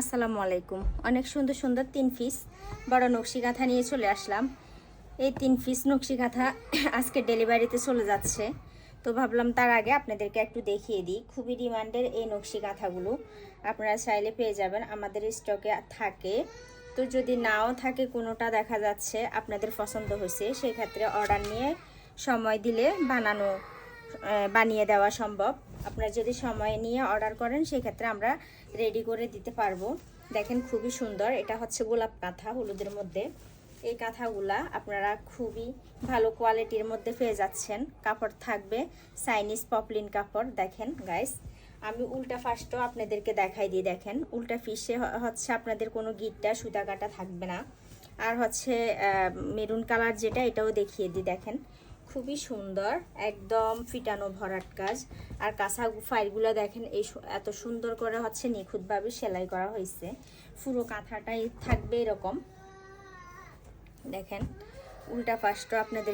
আসসালামু আলাইকুম। অনেক সুন্দর সুন্দর তিন পিস বড় নকশি কাঁথা নিয়ে চলে আসলাম। এই তিন পিস নকশি কাঁথা আজকে ডেলিভারিতে চলে যাচ্ছে। তো ভাবলাম তার আগে আপনাদেরকে একটু দেখিয়ে দিই। খুবই ডিমান্ডের এই নকশি কাঁথাগুলো আপনারা চাইলে পেয়ে যাবেন। আমাদের স্টকে থাকে। তো যদি নাও থাকে কোনোটা দেখা যাচ্ছে আপনাদের পছন্দ হয়েছে, সেক্ষেত্রে অর্ডার নিয়ে সময় দিলে বানানো বানিয়ে দেওয়া সম্ভব। আপনারা যদি সময় নিয়ে অর্ডার করেন, সেক্ষেত্রে আমরা রেডি করে দিতে পারব। দেখেন খুবই সুন্দর, এটা হচ্ছে গোলাপ কাঁথা হলুদের মধ্যে। এই কাঁথাগুলা আপনারা খুবই ভালো কোয়ালিটির মধ্যে পেয়ে যাচ্ছেন। কাপড় থাকবে চাইনিজ পপলিন কাপড়, দেখেন গাইস আমি উল্টা ফার্স্টও আপনাদেরকে দেখাই দিই, দেখেন। উল্টা ফিসে হচ্ছে আপনাদের কোনো গিটটা, সুতা কাটা থাকবে না। আর হচ্ছে মেরুন কালার যেটা, এটাও দেখিয়ে দিই, দেখেন। খুবই সুন্দর, একদম ফিটানো ভরাট কাজ। আর কাঁচা ফাইলগুলো দেখেন, এই এত সুন্দর করে হচ্ছে নিখুঁতভাবে সেলাই করা হয়েছে। পুরো কাঁথাটাই থাকবে এরকম। দেখেন, উল্টা পাশটা আপনাদের